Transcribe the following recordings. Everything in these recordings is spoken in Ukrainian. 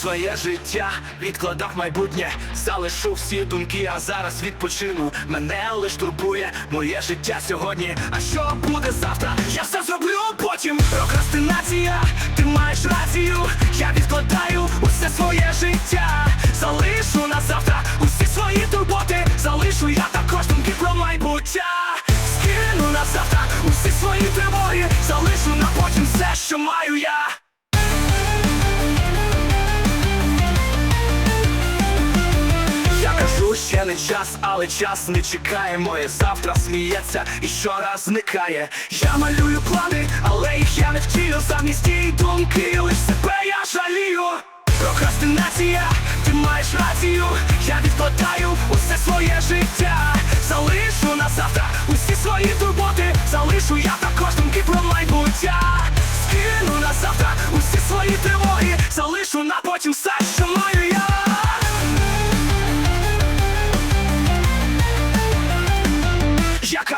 своє життя, відкладав майбутнє, залишу всі думки, а зараз відпочину. Мене лиш турбує моє життя сьогодні. А що буде завтра? Я все зроблю потім. Прокрастинація, ти маєш рацію. Я відкладаю усе своє життя. Залишу на завтра усі свої турботи. Залишу я також думки про майбуття. Скину на завтра усі свої тривоги. Залишу на потім все, що маю я. Не час, але час не чекає. Моє завтра сміється і щораз зникає. Я малюю плани, але їх я не втію. Замість тієї думки, лиш себе я жалію. Прокрастинація, ти маєш рацію. Я відкладаю усе своє життя. Залишу на завтра усі свої турботи. Залишу я також думки про майбуття.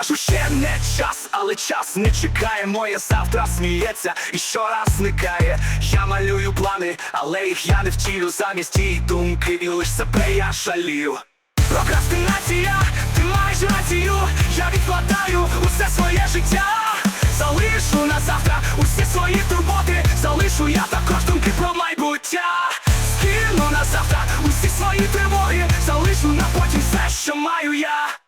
Кажу, ще не час, але час не чекає. Моє завтра сміється і щораз зникає. Я малюю плани, але їх я не втілю замість тієї думки, і лиш себе я шалію. Прокрастинація, ти маєш рацію. Я відкладаю усе своє життя. Залишу на завтра усі свої турботи. Залишу я також думки про майбуття. Скину на завтра усі свої тривоги. Залишу на потім все, що маю я.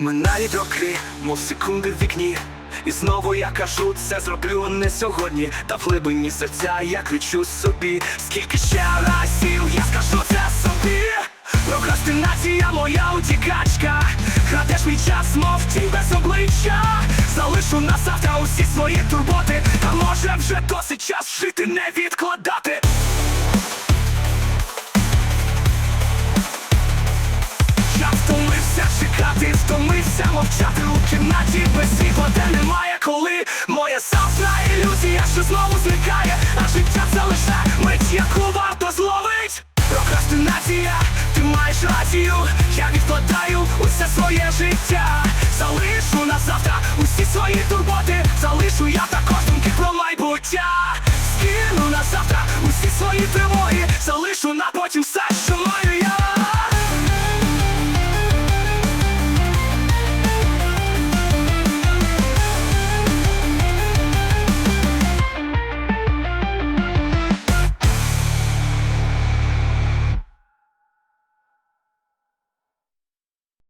Минають роки, мов секунди в вікні. І знову я кажу, це зроблю не сьогодні. Та в глибині серця я кричу собі. Скільки ще разів я скажу це собі. Прокрастинація моя утікачка. Крадеш мій час, мов тінь без обличчя. Залишу на завтра усі свої турботи. Та може вже досить час жити, не відкладати. Втомився мовчати у кімнаті без світла, де немає коли моє завтра ілюзія, що знову зникає, а життя це лише мить, яку варто зловить. Прокрастинація, ти маєш рацію, я відкладаю усе своє життя. Залишу на завтра усі свої турботи, залишу я також думки про майбуття.